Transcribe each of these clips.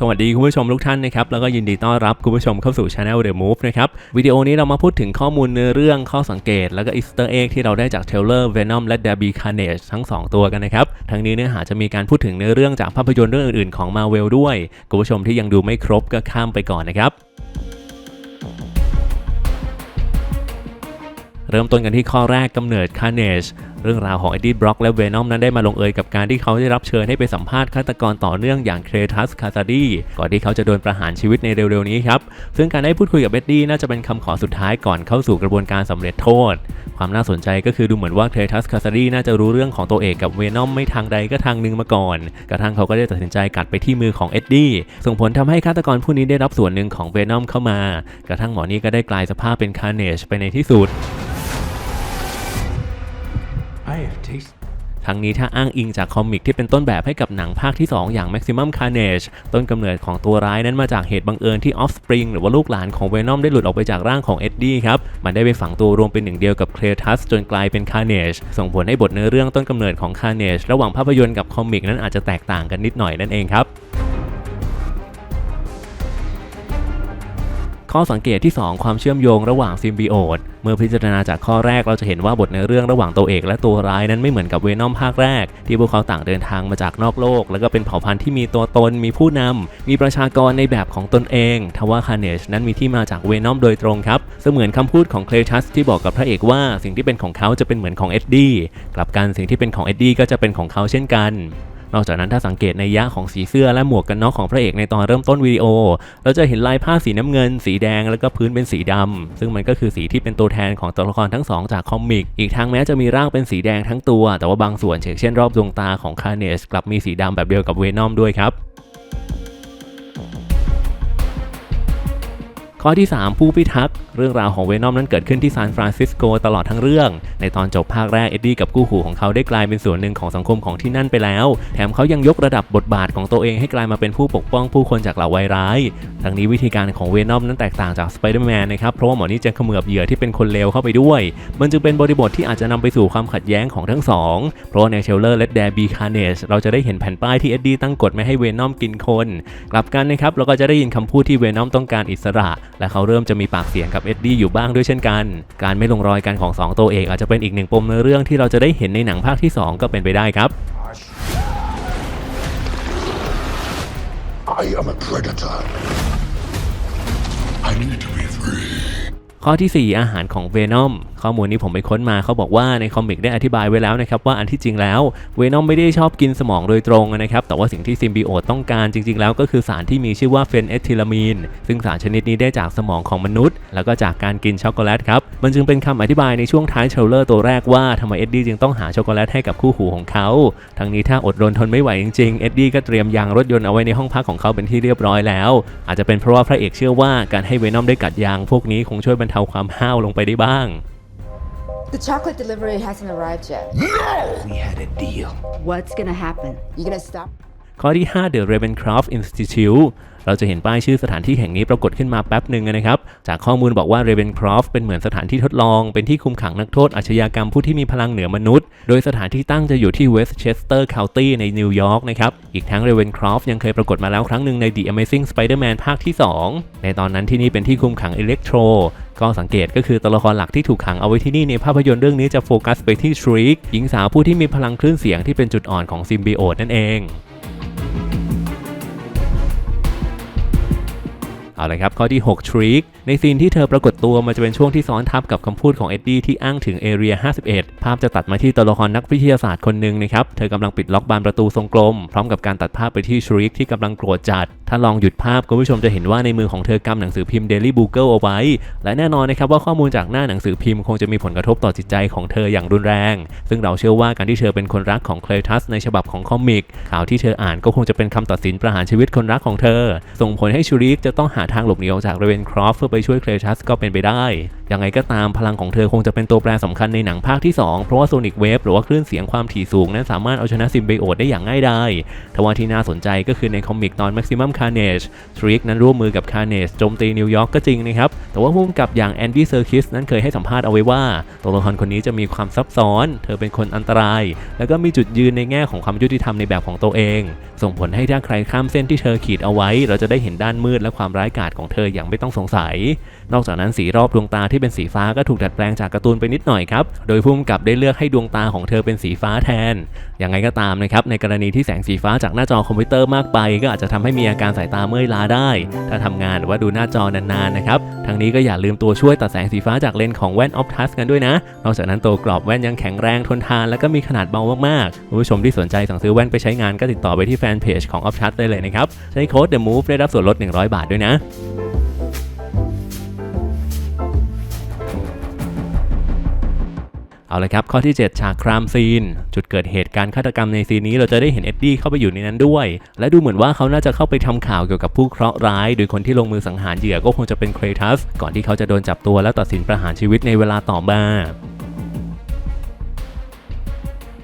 สวัสดีคุณผู้ชมทุกท่านนะครับแล้วก็ยินดีต้อนรับคุณผู้ชมเข้าสู่ Channel The Move นะครับวิดีโอนี้เรามาพูดถึงข้อมูลเนื้อเรื่องข้อสังเกต แล้วก็อิสต์เอร์เอ็กที่เราได้จากเทเลอร์เวนอมและ Debbie Carnage ทั้ง 2 ตัวกันนะครับทั้งนี้เนื้อหาจะมีการพูดถึงเนื้อเรื่องจากภาพยนตร์เรื่องอื่นๆของ Marvel ด้วยคุณผู้ชมที่ยังดูไม่ครบก็ข้ามไปก่อนนะครับ เริ่มต้นกันที่ข้อแรกกำเนิด Carnage เรื่องราวของเอ็ดดี้บล็อกและเวนอมนั้นได้มาลงเอยกับการที่เขาได้รับเชิญให้ไปสัมภาษณ์ฆาตกรต่อเนื่องอย่างเครทัสคาซาดีก่อนที่เขาจะโดนประหารชีวิตในเร็วๆนี้ครับ ซึ่งการได้พูดคุยกับเอ็ดดี้น่าจะเป็นคำขอสุดท้ายก่อนเข้าสู่กระบวนการสำเร็จโทษ ความน่าสนใจก็คือดูเหมือนว่าเครทัสคาซาดีน่าจะรู้เรื่องของตัวเอกกับเวนอมไม่ทางใดก็ทางหนึ่งมาก่อน กระทั่งเขาก็ได้ตัดสินใจกัดไปที่มือของเอ็ดดี้ส่งผลทำให้ฆาตกรผู้นี้ได้รับส่วนหนึ่งของเวนอมเข้ามา กระทั่งหมอนี่ก็ได้กลายสภาพเป็นคาเนจไปในที่สุด ทั้งนี้ถ้าอ้างอิงจากคอมิกที่เป็นต้นแบบให้กับหนังภาคที่ 2 อย่าง Maximum Carnage ต้นกำเนิดของตัวร้ายนั้นมาจากเหตุบังเอิญที่ Offspring หรือว่าลูกหลานของ Venom ได้หลุดออกไปจากร่างของเอ็ดดี้ครับ มันได้ไปฝังตัวรวมเป็นหนึ่งเดียวกับ c r e t u s จนกลายเป็น Carnage ส่งผลให้บทเนื้อเรื่องต้นกำเนิดของ Carnage ระหว่างภาพยนตร์กับคอมิกนั้นอาจจะแตกต่างกันนิดหน่อยนั่นเองครับ ข้อสังเกตที่ 2 ความเชื่อมโยงระหว่างซิมบิโอตเมื่อพิจารณาจากข้อแรกเราจะเห็นว่าบทเนื้อเรื่องระหว่างตัวเอกและตัวร้ายนั้นไม่เหมือนกับเวนอมภาคแรก ที่พวกเขาต่างเดินทางมาจากนอกโลก แล้วก็เป็นเผ่าพันธุ์ที่มีตัวตน มีผู้นำมีประชากรในแบบของตนเองทว่าคาเนชนั้นมีที่มาจากเวนอมโดยตรงครับ เสมือนคำพูดของเคลชัสที่บอกกับพระเอกว่าสิ่งที่เป็นของเขาจะเป็นเหมือนของเอ็ดดี้กลับกันสิ่งที่เป็นของเอ็ดดี้ก็จะเป็นของเขาเช่นกัน นอกจากนั้นถ้าสังเกตในยะของสีเสื้อและหมวกกันน็อกของพระเอกในตอนเริ่มต้นวิดีโอ เราจะเห็นลายผ้าสีน้ำเงิน สีแดงแล้วก็พื้นเป็นสีดำซึ่งมันก็คือสีที่เป็นตัวแทนของตัวละครทั้งสองจากคอมิก อีกทั้งแม้จะมีร่างเป็นสีแดงทั้งตัว แต่ว่าบางส่วนเช่นรอบดวงตาของคาเนสกลับมีสีดำแบบเดียวกับเวนอมด้วยครับ ข้อที่ 3 ผู้พิทักษ์เรื่องราวของเวนอมนั้นเกิดขึ้นที่ซานฟรานซิสโกตลอดทั้งเรื่อง ในตอนจบภาคแรกเอ็ดดี้กับคู่หูของเขาได้กลายเป็นส่วนหนึ่งของสังคมของที่นั่นไปแล้ว แถมเขายังยกระดับบทบาทของตัวเองให้กลายมาเป็นผู้ปกป้องผู้คนจากเหล่าไวร้าย ทั้งนี้วิธีการของเวนอมนั้นแตกต่างจากสไปเดอร์แมนนะครับ เพราะว่าหมอนี่จะเขมือบเหยื่อที่เป็นคนเลวเข้าไปด้วย มันจึงเป็นบริบทที่อาจจะนำไปสู่ความขัดแย้งของทั้งสอง เพราะในเทเลอร์และแดบีคาร์เนชเราจะได้เห็นแผ่นป้ายที่เอ็ดดี้ตั้งกฎไม่ให้เวนอมกินคน กลับกันนะครับเราก็จะได้ยินคำพูดที่เวนอมต้องการอิสระและเขาเริ่มจะมีปากเสียงกับเอ็ดดี้อยู่บ้างด้วยเช่นกัน การไม่ลงรอยกันของ 2 ตัวเอกอาจจะเป็นอีกหนึ่งปมในเรื่องที่เราจะได้เห็นในหนังภาคที่ 2 ก็เป็นไปได้ครับ I am a predator. I need to be free. ข้อทีสี่ 4 อาหารของเวนอมข้อมูลนี้ผมไปค้นมาเขาบอกว่าในคอมิกได้อธิบายไว้แล้วนะครับว่าอันที่จริงแล้วเวนอมไม่ได้ชอบกินสมองโดยตรงนะครับแต่ว่าสิ่งที่ซิมบิโอตต้องการจริง ๆ แล้วก็คือสารที่มีชื่อว่าเฟนเอทิลามีนซึ่งสารชนิดนี้ได้จากสมองของมนุษย์ แล้วก็จากการกินช็อกโกแลตครับมันจึงเป็นคำอธิบายในช่วงท้ายเทรลเลอร์ตัวแรกว่าทำไมเอ็ดดี้จึงต้องหาช็อกโกแลตให้กับคู่หูของเขาทั้งนี้ถ้าอดรนทนไม่ไหวจริงๆเอ็ดดี้ก็เตรียมยางรถยนต์เอาไว้ในห้องพักของเขาเป็นที่เรียบร้อยแล้ว อาจจะเป็นเพราะว่าพระเอกเชื่อว่าการให้เวนอมได้กัดยางพวกนี้คงช่วยบรรเทาความห้าวลงไปได้บ้าง The chocolate delivery hasn't arrived yet. We had a deal. What's gonna happen? You gonna stop? ข้อที่ 5 The Ravencroft Institute เราจะเห็นป้ายชื่อสถานที่แห่งนี้ปรากฏขึ้นมาแป๊บหนึ่งนะครับ จากข้อมูลบอกว่า Ravencroft เป็นเหมือนสถานที่ทดลอง เป็นที่คุมขังนักโทษอาชญากรรมผู้ที่มีพลังเหนือมนุษย์ โดยสถานที่ตั้งจะอยู่ที่ Westchester County ในนิวยอร์กนะครับ อีกทั้ง Ravencroft ยังเคยปรากฏมาแล้วครั้งหนึ่งใน The Amazing Spider-Man ภาคที่ 2 ในตอนนั้นที่นี่เป็นที่คุมขัง Electro ก็สังเกตก็คือตัวละครหลักที่ถูกขังเอาไว้ที่นี่ในภาพยนตร์เรื่องนี้จะโฟกัสไปที่ Shriek หญิงสาวผู้ที่มีพลังคลื่นเสียงที่เป็นจุดอ่อนของซิมบิโอตนั่นเอง เอาละครับ ข้อที่6 Trick ในซีนที่เธอปรากฏตัวมันจะเป็นช่วงที่ซ้อนทับกับคำพูดของเอ็ดดี้ที่อ้างถึง Area 51 ภาพจะตัดมาที่ตัวละครนักวิทยาศาสตร์คนหนึ่งนะครับ เธอกำลังปิดล็อกบานประตูทรงกลม พร้อมกับการตัดภาพไปที่ Shriek ที่กำลังโกรธจัด ถ้าลองหยุดภาพคุณผู้ชมจะเห็นว่าในมือของเธอกำหนังสือพิมพ์ Daily Bugle เอาไว้ และแน่นอนนะครับว่าข้อมูลจากหน้าหนังสือพิมพ์คงจะมีผลกระทบต่อจิตใจของเธออย่างรุนแรง ซึ่งเราเชื่อว่าการที่เธอเป็นคนรักของเคลทัสในฉบับของคอมิกข่าวที่เธออ่านก็คงจะเป็นคำตัดสินประหารชีวิตคนรักของเธอ ส่งผลให้ชูริกจะต้องหาทางหลบหนีออกจากเรเวนครอฟเพื่อไปช่วยเคลทัสก็เป็นไปได้ ยังไงก็ตามพลังของเธอคงจะเป็นตัวแปรสำคัญในหนังภาคที่ 2 เพราะว่าโซนิกเวฟหรือว่าคลื่นเสียงความถี่สูงนั้นสามารถเอาชนะซิมไบโอตได้อย่างง่ายดายทว่าที่น่าสนใจก็คือในคอมิกตอน Maximum Carnage ทริกนั้นร่วมมือกับ Carnage โจมตีนิวยอร์กก็จริงนะครับ แต่ว่าผู้กำกับอย่างแอนดี้เซอร์คิสนั้นเคยให้สัมภาษณ์เอาไว้ว่าตัวละครคนนี้จะมีความซับซ้อน เธอเป็นคนอันตราย แล้วก็มีจุดยืนในแง่ของความยุติธรรมในแบบของตัวเองส่งผลให้ถ้าใครข้ามเส้นที่เธอขีดเอาไว้ เราจะได้เห็นด้านมืดและความร้ายกาจของเธออย่างไม่ต้องสงสัย นอกจากนั้นสีรอบดวงตาที่เป็นสีฟ้าก็ถูกดัดแปลงจากการ์ตูนไปนิดหน่อยครับ โดยผู้กำกับได้เลือกให้ดวงตาของเธอเป็นสีฟ้าแทนอย่างไรก็ตามนะครับในกรณีที่แสงสีฟ้าจากหน้าจอคอมพิวเตอร์มากไป ก็อาจจะทำให้มีอาการสายตาเมื่อยล้าได้ ถ้าทำงานหรือว่าดูหน้าจอนานๆนะครับทั้งนี้ก็อย่าลืมตัวช่วยตัดแสงสีฟ้าจากเลนส์ของแว่นออฟทัสกันด้วยนะ นอกจากนั้นตัวกรอบแว่นยังแข็งแรงทนทาน และก็มีขนาดเบามากๆผู้ชมที่สนใจสั่งซื้อแว่นไปใช้งานก็ติดต่อไปที่แฟนเพจของออฟทัสได้เลยนะครับ ใช้โค้ด The Move ได้รับส่วนลด 100 บาทด้วยนะเอาละครับ ข้อที่ 7 ฉากครามซีน จุดเกิดเหตุการฆาตกรรมในซีนนี้เราจะได้เห็นเอ็ดดี้เข้าไปอยู่ในนั้นด้วย และดูเหมือนว่าเขาน่าจะเข้าไปทำข่าวเกี่ยวกับผู้เคราะห์ร้าย โดยคนที่ลงมือสังหารเหยื่อก็คงจะเป็นเครทัส ก่อนที่เขาจะโดนจับตัวและตัดสินประหารชีวิตในเวลาต่อมา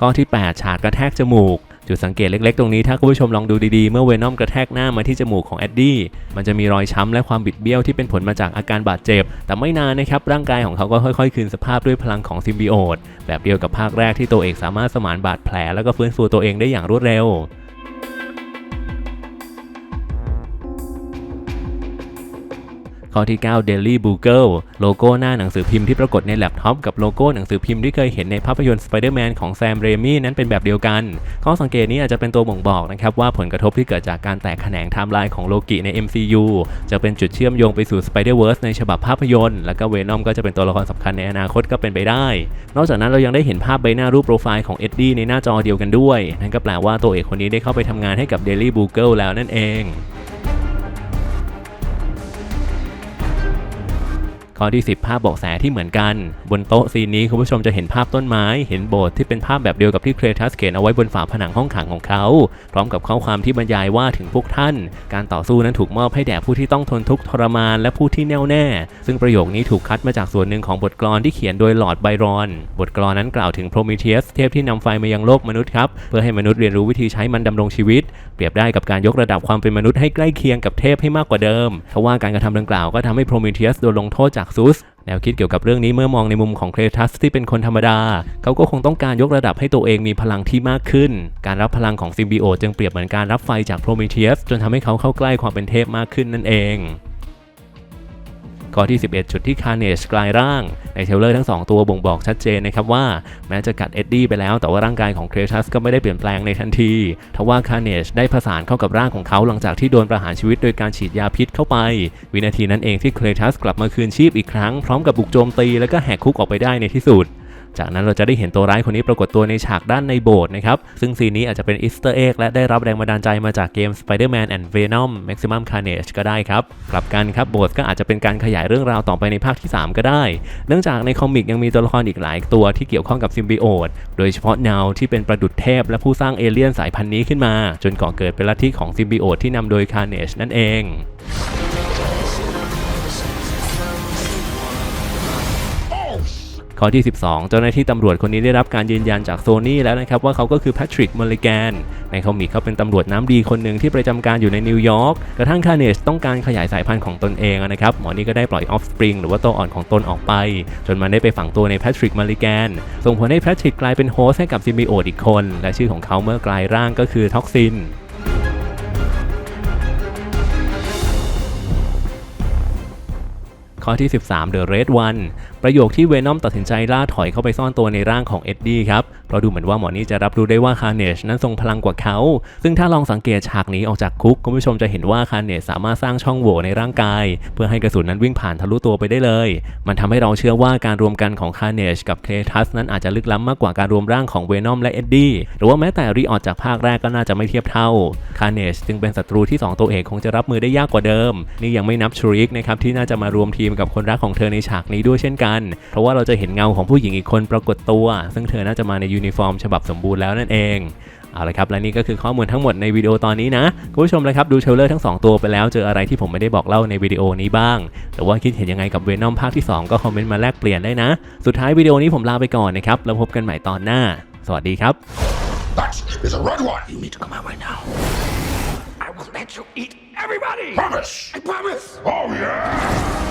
ข้อที่ 8 ฉากกระแทกจมูก จุดสังเกตเล็กๆ ตรงนี้ถ้าคุณผู้ชมลองดูดีๆ เมื่อเวนอมกระแทกหน้ามาที่จมูกของแอดดี้มันจะมีรอยช้ำและความบิดเบี้ยวที่เป็นผลมาจากอาการบาดเจ็บ แต่ไม่นานนะครับร่างกายของเขาก็ค่อยๆ คืนสภาพด้วยพลังของซิมบิโอตแบบเดียวกับภาคแรกที่ตัวเอกสามารถสมานบาดแผลแล้วก็ฟื้นฟูตัวเองได้อย่างรวดเร็ว ข้อที่ 9 Daily Bugle โลโก้หน้าหนังสือพิมพ์ที่ปรากฏในแล็ปท็อปกับโลโก้หนังสือพิมพ์ที่เคยเห็นในภาพยนตร์ Spider-Man ของแซมเรมี่นั้นเป็นแบบเดียวกัน ข้อสังเกตนี้อาจจะเป็นตัวบ่งบอกนะครับว่าผลกระทบที่เกิดจากการแตกแขนงไทม์ไลน์ของโลกิใน MCU จะเป็นจุดเชื่อมโยงไปสู่ Spider-Verse ในฉบับภาพยนตร์ แล้วก็เวนอมก็จะเป็นตัวละครสำคัญในอนาคตก็เป็นไปได้ นอกจากนั้นเรายังได้เห็นภาพใบหน้ารูปโปรไฟล์ของเอ็ดดี้ในหน้าจอเดียวกันด้วย นั่นก็แปลว่าตัวเอกคนนี้ได้เข้าไปทำงานให้กับ Daily Bugle แล้วนั่นเอง ข้อที่ 10 ภาพเบาะแสที่เหมือนกัน บนโต๊ะซีนนี้คุณผู้ชมจะเห็นภาพต้นไม้ เห็นโบสถ์ที่เป็นภาพแบบเดียวกับที่เครทัสเขียนเอาไว้บนฝาผนังห้องขังของเขา พร้อมกับข้อความที่บรรยายว่าถึงพวกท่าน การต่อสู้นั้นถูกมอบให้แด่ผู้ที่ต้องทนทุกข์ทรมานและผู้ที่แน่วแน่ ซึ่งประโยคนี้ถูกคัดมาจากส่วนหนึ่งของบทกลอนที่เขียนโดยลอร์ดไบรอน บทกลอนนั้นกล่าวถึงโพรเมเทียสเทพที่นำไฟมายังโลกมนุษย์ครับเพื่อให้มนุษย์เรียนรู้วิธีใช้มันดำรงชีวิต เปรียบได้กับการยกระดับความเป็นมนุษย์ให้ใกล้เคียงกับเทพให้มากกว่าเดิมทว่าการกระทำดังกล่าวก็ทำให้โพรเมเทียสโดนลงโทษจากซุสแนวคิดเกี่ยวกับเรื่องนี้เมื่อมองในมุมของเครทัสที่เป็นคนธรรมดา เขาก็คงต้องการยกระดับให้ตัวเองมีพลังที่มากขึ้น การรับพลังของซิมบิโอจึงเปรียบเหมือนการรับไฟจากโพรเมเทียสจนทำให้เขาเข้าใกล้ความเป็นเทพมากขึ้นนั่นเอง ข้อที่ 11 จุดที่คาร์เนจกลายร่าง ในเทเลอร์ทั้ง 2 ตัวบ่งบอกชัดเจนนะครับว่า แม้จะกัดเอ็ดดี้ไปแล้วแต่ว่าร่างกายของเครทัสก็ไม่ได้เปลี่ยนแปลงในทันทีทว่าคาร์เนจได้ผสานเข้ากับร่างของเขาหลังจากที่โดนประหารชีวิตโดยการฉีดยาพิษเข้าไป วินาทีนั้นเองที่เครทัสกลับมาคืนชีพอีกครั้งพร้อมกับบุกโจมตี แล้วก็แหกคุกออกไปได้ในที่สุด จากนั้นเราจะได้เห็นตัวร้ายคนนี้ปรากฏตัวในฉากด้านในโบสถ์นะครับ ซึ่งซีนนี้อาจจะเป็นอีสเตอร์เอ็กและได้รับแรงบันดาลใจมาจากเกม Spider-Man and Venom Maximum Carnage ก็ได้ครับ กลับกันครับโบสถ์ก็อาจจะเป็นการขยายเรื่องราวต่อไปในภาคที่ 3 ก็ได้ เนื่องจากในคอมิกยังมีตัวละครอีกหลายตัวที่เกี่ยวข้องกับซิมบิโอตโดยเฉพาะนาวที่เป็นประดุจเทพและผู้สร้างเอเลี่ยนสายพันธุ์นี้ขึ้นมา จนก่อเกิดเป็นลัทธิของซิมบิโอตที่นำโดย Carnage นั่นเอง ข้อที่ 12 เจ้าหน้าที่ตำรวจคนนี้ได้รับการยืนยันจากโซนี่แล้วนะครับว่าเขาก็คือแพทริกมอลลิแกนในคอมิกเขาเป็นตำรวจน้ำดีคนหนึ่งที่ประจำการอยู่ในนิวยอร์กกระทั่งคาเนชต้องการขยายสายพันธุ์ของตนเองนะครับหมอนี่ก็ได้ปล่อยออฟสปริงหรือว่าตัวอ่อนของตนออกไป จนมันได้ไปฝังตัวในแพทริกมอลลิแกนส่งผลให้แพทริกกลายเป็นโฮสต์ให้กับซิมบิโอตอีกคน และชื่อของเขาเมื่อกลายร่างก็คือท็อกซินข้อที่ 13 The Red One ประโยคที่เวนอมตัดสินใจล่าถอยเข้าไปซ่อนตัวในร่างของเอ็ดดี้ครับเพราะดูเหมือนว่าหมอนี่จะรับรู้ได้ว่าคาร์เนชนั้นทรงพลังกว่าเขา ซึ่งถ้าลองสังเกตฉากนี้ออกจากคุกคุณผู้ชมจะเห็นว่าคาร์เนชสามารถสร้างช่องโหว่ในร่างกาย เพื่อให้กระสุนนั้นวิ่งผ่านทะลุตัวไปได้เลย มันทำให้เราเชื่อว่าการรวมกันของคาร์เนชกับเคทัสนั้นอาจจะลึกล้ำมากกว่าการรวมร่างของเวนอมและเอ็ดดี้หรือว่าแม้แต่รีออดจากภาคแรกก็น่าจะไม่เทียบเท่าคาร์เนชจึงเป็นศัตรูที่สองตัวเอกคงจะรับมือได้ยากกว่าเดิม นี่ยังไม่นับชริกนะครับที่น่าจะมารวมทีมกับคนรักของเธอในฉากนี้ด้วยเช่นกันเพราะว่าเราจะเห็นเงาของผู้หญิงอีกคนปรากฏตัว ซึ่งเธอน่าจะมาในยูนิฟอร์มฉบับสมบูรณ์แล้วนั่นเองเอาละครับ และนี่ก็คือข้อมูลทั้งหมดในวิดีโอตอนนี้นะ คุณผู้ชมเลยครับ ดูเทรลเลอร์ทั้ง 2 ตัวไปแล้วเจออะไรที่ผมไม่ได้บอกเล่าในวิดีโอนี้บ้างหรือว่าคิดเห็นยังไงกับเวนอมภาคที่ 2 ก็คอมเมนต์มาแลกเปลี่ยนได้นะ สุดท้ายวิดีโอนี้ผมลาไปก่อนนะครับ แล้วพบกันใหม่ตอนหน้า สวัสดีครับ That is a red one. You need to come out right now. I will let you eat everybody. Promise. I promise. Oh, yeah.